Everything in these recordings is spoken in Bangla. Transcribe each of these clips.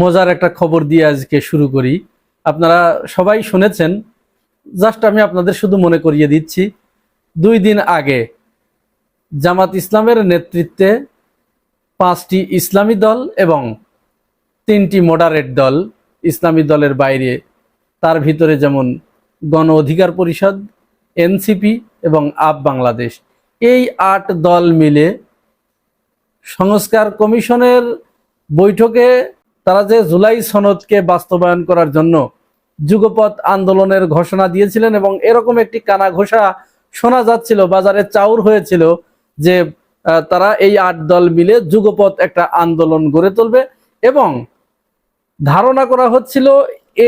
মজার একটা খবর দিয়ে আজকে শুরু করি। আপনারা সবাই শুনেছেন, জাস্ট আমি আপনাদের শুধু মনে করিয়ে দিচ্ছি, দুই দিন আগে জামাত ইসলামের নেতৃত্বে পাঁচটি ইসলামী দল এবং তিনটি মডারেট দল ইসলামী দলের বাইরে, তার ভিতরে যেমন গণ অধিকার পরিষদ, এনসিপি এবং আপ বাংলাদেশ। এই আট দল মিলে সংস্কার কমিশনের বৈঠকে তারা যে জুলাই সনদকে বাস্তবায়ন করার জন্য যুগপথ আন্দোলনের ঘোষণা দিয়েছিলেন এবং এরকম একটি কানা ঘোষা শোনা যাচ্ছিল, বাজারে চাউর হয়েছিল যে তারা এই আট দল মিলে যুগপথ একটা আন্দোলন গড়ে তুলবে এবং ধারণা করা হচ্ছিল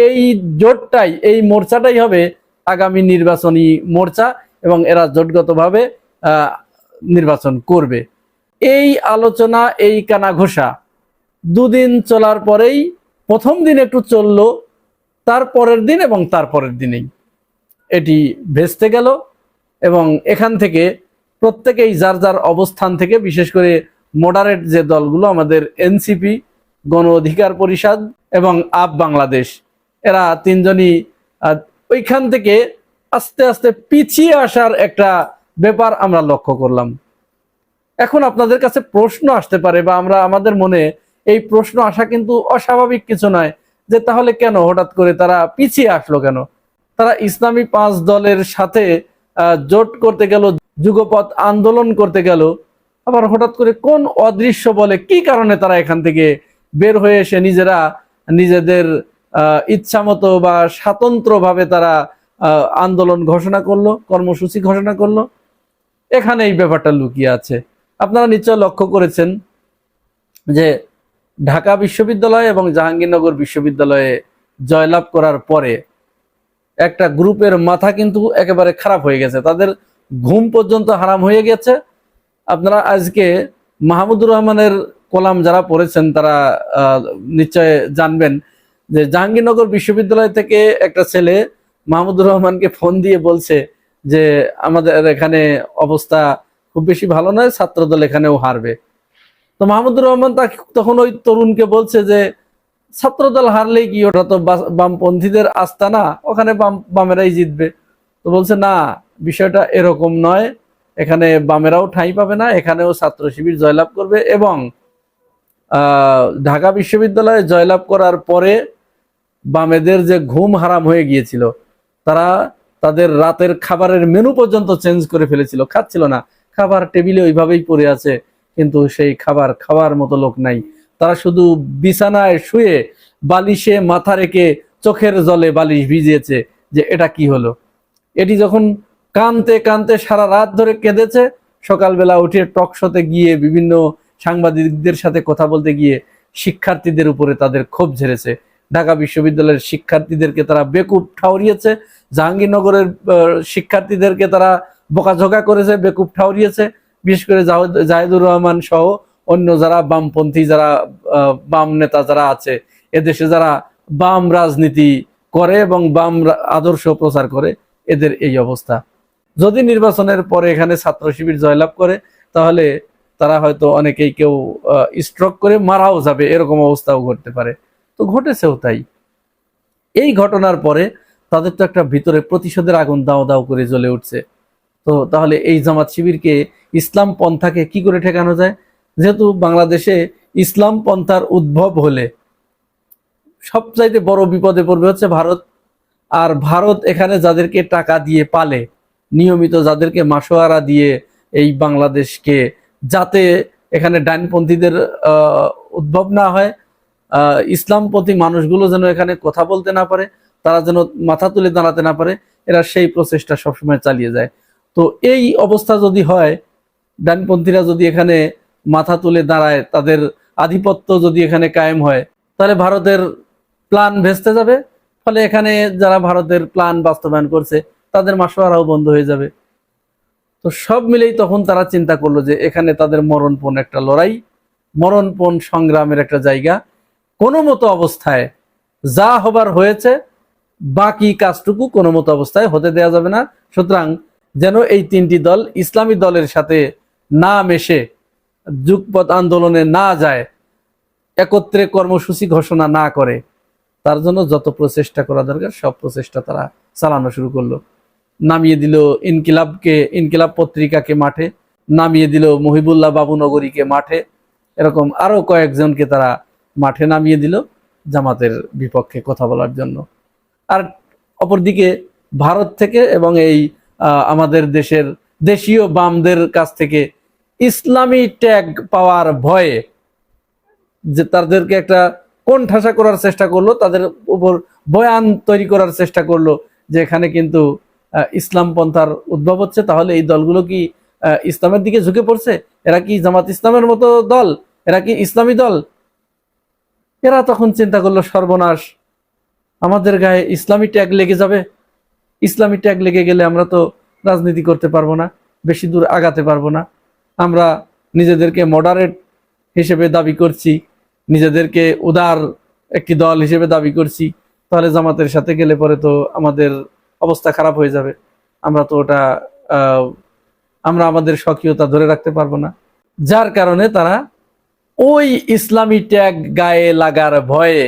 এই জোটটাই, এই মোর্চাটাই হবে আগামী নির্বাচনী মোর্চা এবং এরা জোটগতভাবে নির্বাচন করবে। এই আলোচনা, এই কানা ঘোষা দুদিন চলার পরেই প্রথম দিন একটু চলল, তার পরের দিন এবং তার পরের দিনেই। এটি ভেস্তে গেল এবং এখান থেকে প্রত্যেকেই যার যার অবস্থান থেকে, বিশেষ করে মডারেট যে দলগুলো, আমাদের এনসিপি, গণ অধিকার পরিষদ এবং আপ বাংলাদেশ, এরা তিনজনই ওইখান থেকে আস্তে আস্তে পিছিয়ে আসার একটা ব্যাপার আমরা লক্ষ্য করলাম। এখন আপনাদের কাছে প্রশ্ন আসতে পারে বা আমরা, আমাদের মনে এই প্রশ্ন আসা কিন্তু অস্বাভাবিক কিছু নয় যে তাহলে কেন হঠাৎ করে তারা পিছিয়ে আসলো কেন? তারা ইসলামী পাঁচ দলের সাথে জোট করতে গেল যুগপথ আন্দোলন করতে গেল, আবার হঠাৎ করে কোন অদৃশ্য বলে কি কারণে তারা এখান থেকে বের হয়ে এসে নিজেরা নিজেদের ইচ্ছামতো বা স্বাতন্ত্রভাবে তারা আন্দোলন ঘোষণা করল, কর্মসূচি ঘোষণা করল? এখানে এই ব্যাপারটা লুকিয়ে আছে। আপনারা নিশ্চয় লক্ষ্য করেছেন যে ঢাকা বিশ্ববিদ্যালয় এবং জাহাঙ্গীরনগর বিশ্ববিদ্যালয়ে জয়লাভ করার পরে একটা গ্রুপের মাথা কিন্তু একেবারে খারাপ হয়ে গেছে। তাদের ঘুম পর্যন্ত হারাম হয়ে গেছে। আপনারা আজকে মাহমুদুর রহমানের কলাম যারা পড়েছেন, তারা নিশ্চয় জানবেন যে জাহাঙ্গীরনগর বিশ্ববিদ্যালয় থেকে একটা ছেলে মাহমুদুর রহমানকে ফোন দিয়ে বলছে যে, আমাদের এখানে অবস্থা খুব বেশি ভালো নয়, ছাত্রদল এখানেও হারবে। তো মাহমুদুর রহমান তখন ওই তরুণকে বলছে যে, ছাত্রদল হারলেই কি ওটা তো বামপন্থীদের আস্থা না? ওখানে বাম বামেরাই জিতবে। তো বলছে, না, বিষয়টা এরকম নয়। এখানে বামেরাও ঠাঁই পাবে না, এখানেও ছাত্র শিবির জয়লাভ করবে এবং ঢাকা বিশ্ববিদ্যালয়ে জয়লাভ করার পরে বামেদের যে ঘুম হারাম হয়ে গিয়েছিল, তারা তাদের রাতের খাবারের মেনু পর্যন্ত চেঞ্জ করে ফেলেছিল। খাচ্ছিল না। খাবার টেবিলে ওইভাবেই পড়ে আছে। কিন্তু সেই খাবার খাওয়ার মতো লোক নাই। তারা শুধু বিছানায় শুয়ে বালিশে মাথা রেখে চোখের জলে বালিশ ভিজিয়েছে যে এটা কি হলো। এটি যখন কানতে কানতে সারা রাত ধরে কেঁদেছে, সকালবেলা উঠে টক শোতে গিয়ে বিভিন্ন সাংবাদিকদের সাথে কথা বলতে গিয়ে শিক্ষার্থীদের উপরে তাদের ক্ষোভ ঝেড়েছে। ঢাকা বিশ্ববিদ্যালয়ের শিক্ষার্থীদেরকে তারা বেকুব ঠাউরিয়েছে জাহাঙ্গীরনগরের শিক্ষার্থীদেরকে তারা বোকাঝোকা করেছে, বেকুব ঠাউরিয়েছে বিশেষ করে জাহেদ- জাহেদুর রহমান সহ অন্য যারা বামপন্থী, যারা বাম নেতা যারা আছে, এদেশে যারা বাম রাজনীতি করে এবং বাম আদর্শ প্রচার করে, এদের এই অবস্থা। যদি নির্বাচনের পরে এখানে ছাত্র শিবির জয়লাভ করে, তাহলে তারা হয়তো অনেকেই কেউ স্ট্রোক করে মারাও যাবে, এরকম অবস্থাও ঘটতে পারে। তো ঘটেছেও তাই। এই ঘটনার পরে তাদের তো একটা ভিতরে প্রতিশোধের আগুন দাও দাও করে জ্বলে উঠছে। তো তাহলে এই জামাত শিবিরকে ইসলাম পন্থাকে কি করে ঠেকানো যায়? যেহেতু বাংলাদেশে ইসলাম পন্থার উদ্ভব হলে সবচাইতে বড় বিপদে পড়বে হচ্ছে ভারত। আর ভারত এখানে যাদেরকে টাকা দিয়ে পালে, নিয়মিত যাদেরকে মাসোয়ারা দিয়ে এই বাংলাদেশকে, যাতে এখানে ডাইনপন্থীদের উদ্ভব না হয় ইসলামপন্থী মানুষগুলো যেন এখানে কথা বলতে না পারে, তারা যেন মাথা তুলে দাঁড়াতে না পারে, এরা সেই প্রচেষ্টা সবসময় চালিয়ে যায়। তো এই অবস্থা যদি হয়, ডানপন্থীরা যদি এখানে মাথা তুলে দাঁড়ায়, তাদের আধিপত্য যদি এখানে কায়েম হয়, তাহলে ভারতের প্ল্যান ভেস্তে যাবে। ফলে এখানে যারা ভারতের প্ল্যান বাস্তবায়ন করছে, তাদের মাসোয়ারাও বন্ধ হয়ে যাবে। তো সব মিলেই তখন তারা চিন্তা করল যে এখানে তাদের মরণপণ একটা লড়াই, মরণপণ সংগ্রামের একটা জায়গা। কোনো মতো অবস্থায় যা হবার হয়েছে, বাকি কাজটুকু কোনো মতো অবস্থায় হতে দেয়া যাবে না। সুতরাং যেন এই তিনটি দল ইসলামী দলের সাথে না মেশে যুগপথ আন্দোলনে না যায়, একত্রে কর্মসূচি ঘোষণা না করে, তার জন্য যত প্রচেষ্টা করা দরকার, সব প্রচেষ্টা তারা চালানো শুরু করল। নামিয়ে দিল ইনকিলাবকে, ইনকিলাব পত্রিকাকে মাঠে, নামিয়ে দিল মহিবুল্লাহ বাবুনগরীকে মাঠে, এরকম আরও কয়েকজনকে তারা মাঠে নামিয়ে দিল জামাতের বিপক্ষে কথা বলার জন্য। আর অপরদিকে ভারত থেকে এবং এই আমাদের দেশের দেশীয় বামদের কাছ থেকে ইসলামী ট্যাগ পাওয়ার ভয়ে যে তাদেরকে একটা কোণঠাসা করার চেষ্টা করল, তাদের উপর বয়ান তৈরি করার চেষ্টা করল যে এখানে কিন্তু ইসলাম পন্থার উদ্ভব হচ্ছে। তাহলে এই দলগুলো কি ইসলামের দিকে ঝুঁকে পড়ছে? এরা কি জামাত ইসলামের মতো দল? এরা কি ইসলামী দল? এরা তখন চিন্তা করল, সর্বনাশ, আমাদের গায়ে ইসলামী ট্যাগ লেগে যাবে। ইসলামী ট্যাগ লেগে গেলে আমরা তো রাজনীতি করতে পারব না, বেশি দূর আগাতে পারব না। আমরা নিজেদেরকে মডারেট হিসেবে দাবি করছি, নিজেদেরকে উদার একটি দল হিসেবে দাবি করছি, তাহলে জামাতের সাথে গেলে পরে তো আমাদের অবস্থা খারাপ হয়ে যাবে। আমরা তো ওটা আমরা আমাদের স্বকীয়তা ধরে রাখতে পারব না। যার কারণে তারা ওই ইসলামী ট্যাগ গায়ে লাগার ভয়ে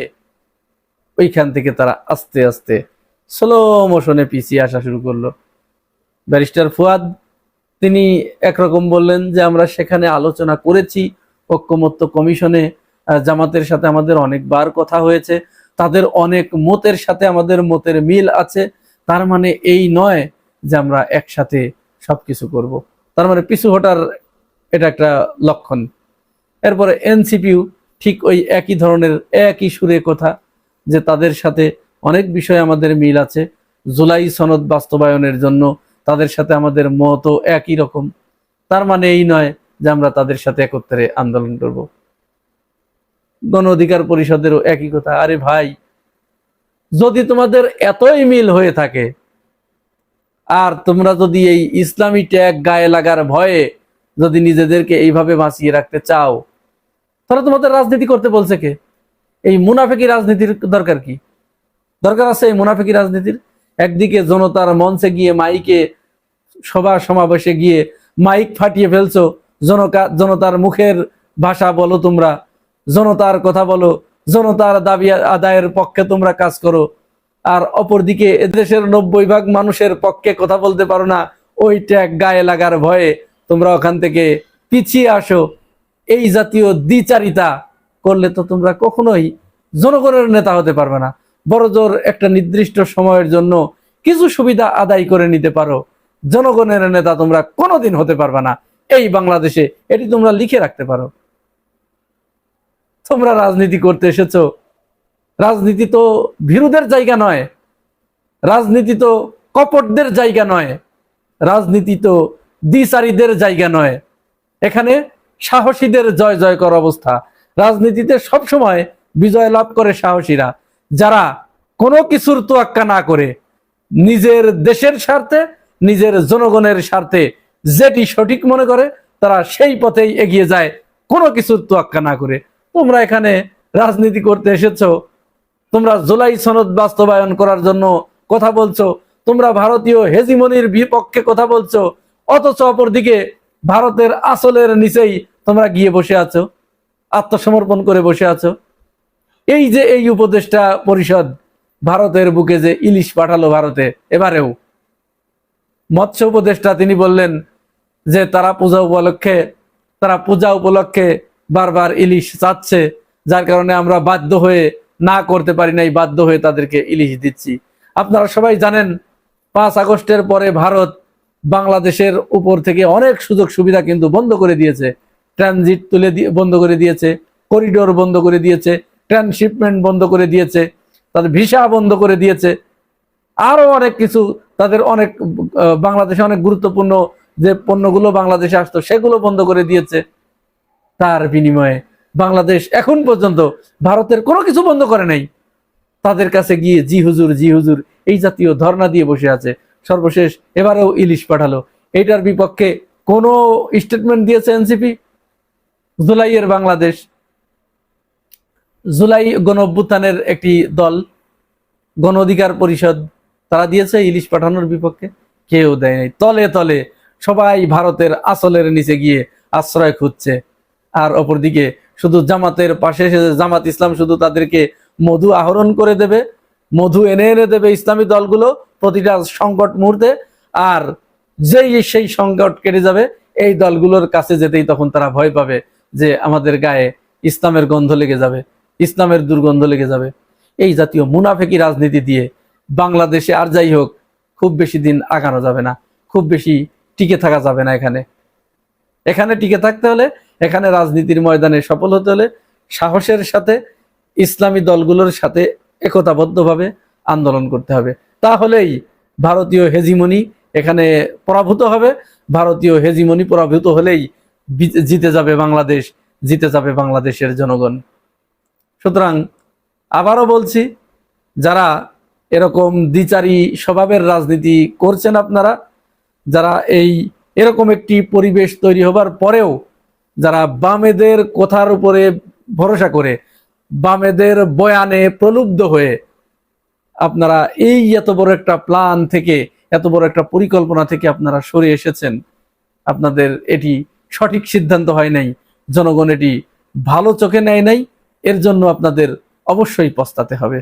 ওইখান থেকে তারা আস্তে আস্তে স্লো মোশনে পিছিয়ে আসা শুরু করল। ব্যারিস্টার ফুয়াদ তিনি একরকম বললেন যে, আমরা সেখানে আলোচনা করেছি, ঐক্যমত্য কমিশনে জামাতের সাথে আমাদের অনেকবার কথা হয়েছে, তাদের অনেক মতের সাথে আমাদের মতের মিল আছে, তার মানে এই নয় যে আমরা একসাথে সবকিছু করব। তার মানে পিছু হটার এটা একটা লক্ষণ। এরপরে এনসিপিউ ঠিক ওই একই ধরনের, একই সুরে কথা, যে তাদের সাথে অনেক বিষয় আমাদের মিল আছে। জুলাই সনদ বাস্তবায়নের জন্য তাদের সাথে আমাদের মতও একই রকম। তার মানে এই নয় যে আমরা তাদের সাথে একত্রে আন্দোলন করব। গণ অধিকার পরিষদেরও একই কথা। আরে ভাই, যদি তোমাদের এতই মিল হয়ে থাকে, আর তোমরা যদি এই ইসলামী ট্যাগ গায়ে লাগার ভয়ে যদি নিজেদেরকে এইভাবে বাঁচিয়ে রাখতে চাও, তাহলে তোমাদের রাজনীতি করতে বলছে কে? এই মুনাফেকি রাজনীতির দরকার কি? দরকার আছে এই মুনাফেকি রাজনীতির একদিকে জনতার মঞ্চে গিয়ে মাইকে, সভা সমাবেশে গিয়ে মাইক ফাটিয়ে ফেলছো, জনকা, জনতার মুখের ভাষা বলো তোমরা, জনতার কথা বলো, জনতার দাবি আদায়ের পক্ষে তোমরা কাজ করো, আর অপরদিকে এদেশের নব্বই ভাগ মানুষের পক্ষে কথা বলতে পারো না ওই ট্যাগ গায়ে লাগার ভয়ে তোমরা ওখান থেকে পিছিয়ে আসো। এই জাতীয় দ্বিচারিতা করলে তো তোমরা কখনোই জনগণের নেতা হতে পারবে না। বড় জোর একটা নির্দিষ্ট সময়ের জন্য কিছু সুবিধা আদায় করে নিতে পারো। জনগণের নেতা তোমরা কোনোদিন হতে পারবে না। এই বাংলাদেশে এটি তোমরা লিখে রাখতে পারো। তোমরা রাজনীতি করতে এসেছ। রাজনীতি তো ভীরুদের জায়গা নয়। রাজনীতি তো কপটদের জায়গা নয়। রাজনীতি তো দ্বিচারীদের জায়গা নয়। এখানে সাহসীদের জয় জয়কর অবস্থা। রাজনীতিতে সবসময় বিজয় লাভ করে সাহসীরা। যারা কোনো কিছুর তোয়াক্কা না করে নিজের দেশের স্বার্থে, নিজের জনগণের স্বার্থে যেটি সঠিক মনে করে, তারা সেই পথেই এগিয়ে যায় কোনো কিছুর তোয়াক্কা না করে। তোমরা এখানে রাজনীতি করতে এসেছ, তোমরা জুলাই সনদ বাস্তবায়ন করার জন্য কথা বলছো, তোমরা ভারতীয় হেজিমনির বিপক্ষে কথা বলছো, অথচ অপরদিকে ভারতের আসলের নিচেই তোমরা গিয়ে বসে আছো, আত্মসমর্পণ করে বসে আছো। এই যে এই উপদেষ্টা পরিষদ ভারতের বুকে যে ইলিশ পাঠালো ভারতে, এবারেও। মৎস্য উপদেষ্টা তিনি বললেন যে তারা পূজা উপলক্ষে, তারা পূজা উপলক্ষে বারবার ইলিশ চাচ্ছে, যার কারণে আমরা বাধ্য হয়ে না করতে পারি নাই, বাধ্য হয়ে তাদেরকে ইলিশ দিচ্ছি। আপনারা সবাই জানেন, পাঁচ আগস্টের পরে ভারত বাংলাদেশের উপর থেকে অনেক সুযোগ সুবিধা কিন্তু বন্ধ করে দিয়েছে। ট্রানজিট তুলে দিয়ে, বন্ধ করে দিয়েছে, করিডোর বন্ধ করে দিয়েছে। ট্রান্সশিপমেন্ট বন্ধ করে দিয়েছে, তাদের ভিসা বন্ধ করে দিয়েছে। আরও অনেক কিছু তাদের অনেক বাংলাদেশে অনেক গুরুত্বপূর্ণ যে পণ্যগুলো বাংলাদেশে আসতো, সেগুলো বন্ধ করে দিয়েছে। তার বিনিময়ে বাংলাদেশ এখন পর্যন্ত ভারতের কোনো কিছু বন্ধ করে নাই। তাদের কাছে গিয়ে, জি হুজুর জি হুজুর, এই জাতীয় ধর্ণা দিয়ে বসে আছে। সর্বশেষ এবারেও ইলিশ পাঠালো। এইটার বিপক্ষে কোনো স্টেটমেন্ট দিয়েছে এনসিপি? জুলাইয়ের বাংলাদেশ জুলাই গণ অভ্যুত্থানের একটি দল, গণ অধিকার পরিষদ, তারা দিয়েছে, ইলিশ পাঠানোর বিপক্ষে কেউ দেয় নাই। তলে তলে সবাই ভারতের আসলের নিচে গিয়ে আশ্রয় খুঁজছে। আর অপরদিকে শুধু জামাতের পাশে এসে জামাত ইসলাম শুধু তাদেরকে মধু আহরণ করে দেবে, মধু এনে এনে দেবে ইসলামী দলগুলো প্রতিটা সংকট মুহূর্তে, আর যেই সেই সংকট কেটে যাবে, এই দলগুলোর কাছে যেতেই তখন তারা ভয় পাবে যে আমাদের গায়ে ইসলামের গন্ধ লেগে যাবে। ইসলামের দুর্গন্ধ লেগে যাবে। এই জাতীয় মুনাফেকি রাজনীতি দিয়ে বাংলাদেশে আর যাই হোক, খুব বেশি দিন আগানো যাবে না। খুব বেশি টিকে থাকা যাবে না এখানে। এখানে টিকে থাকতে হলে, এখানে রাজনীতির ময়দানে সফল হতে হলে সাহসের সাথে, ইসলামী দলগুলোর সাথে একতাবদ্ধভাবে আন্দোলন করতে হবে। তাহলেই ভারতীয় হেজিমনি এখানে পরাভূত হবে। ভারতীয় হেজিমনি পরাভূত হলেই জিতে যাবে বাংলাদেশ, জিতে যাবে বাংলাদেশের জনগণ। সুতরাং আবারও বলছি, যারা এরকম দ্বিচারী স্বভাবের রাজনীতি করছেন আপনারা, যারা এই এরকম একটি পরিবেশ তৈরি হবার পরেও যারা বামেদের কথার উপরে ভরসা করে, বামেদের বয়ানে প্রলুব্ধ হয়ে আপনারা এই এত বড় একটা প্ল্যান থেকে, এত বড় একটা পরিকল্পনা থেকে আপনারা সরে এসেছেন, আপনাদের এটি সঠিক সিদ্ধান্ত হয় নাই, জনগণ এটি ভালো চোখে নেয় নাই। এর জন্য আপনাদের অবশ্যই পস্তাতে হবে।